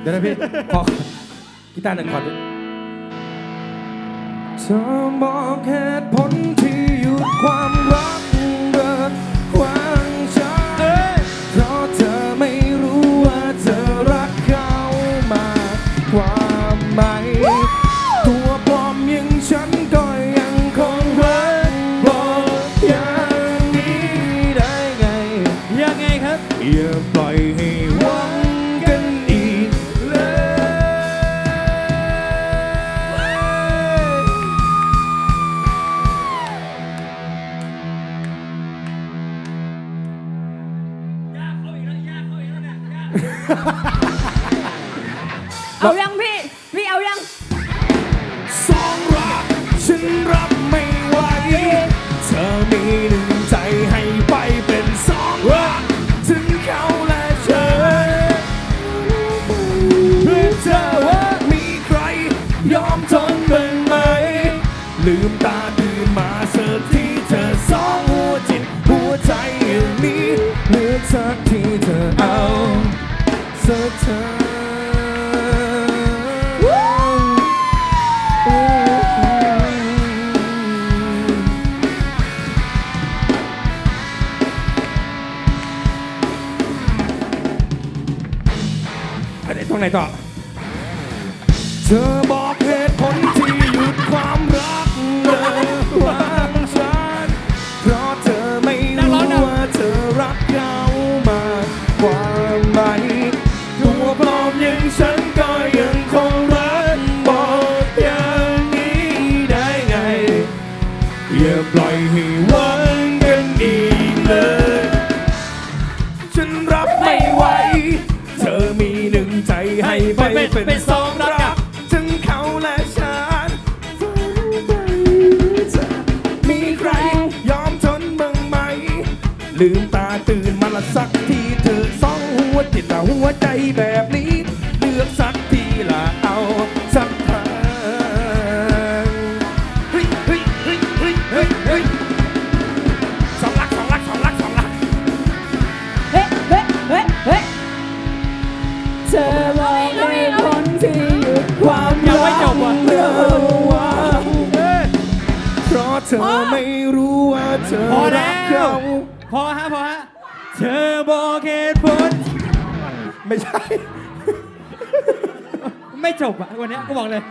เดี๋ยวนะพี่ขอกีตาร์หนึ่งคอร์ดดิเธอบอกเหตุผลที่หยุดความรักเดินขวางฉันเพราะเธอไม่รู้ว่าเธอรักเขามากกว่าไหม ตัวปลอมอยังฉันก็ยังคงรักบอกอย่างนี้ได้ไง ยังไงครับ อย่าปล่อยให้หวัง เอายังพี่ พี่เอายัง สองรักฉันรับไม่ไหว เธอมีหนึ่งใจให้ไปเป็นสองรักถึงเขาและเธอเพื่อเธอว่ามีใครยอม เธออันนี้ตรงไหนต่อ เธอบอกเห อย่าปล่อยให้หวังกันอีกเลย ฉันรับไม่ไหว เธอมีหนึ่งใจให้ไปเป็นเป็นเป็นสองรักรักทั้งเขาและฉันมีใครยอมทนบ้างไหม ลืมตาตื่นมาละสักทีเธอสองหัวจิตและหัวใจแบบนี้ เลือกสัก แล้กเขาวพอฮะพอฮะเธอบอกเหตุผลไม่ใช่ ไม่จบอะวันเนี้ยกูบอกเลย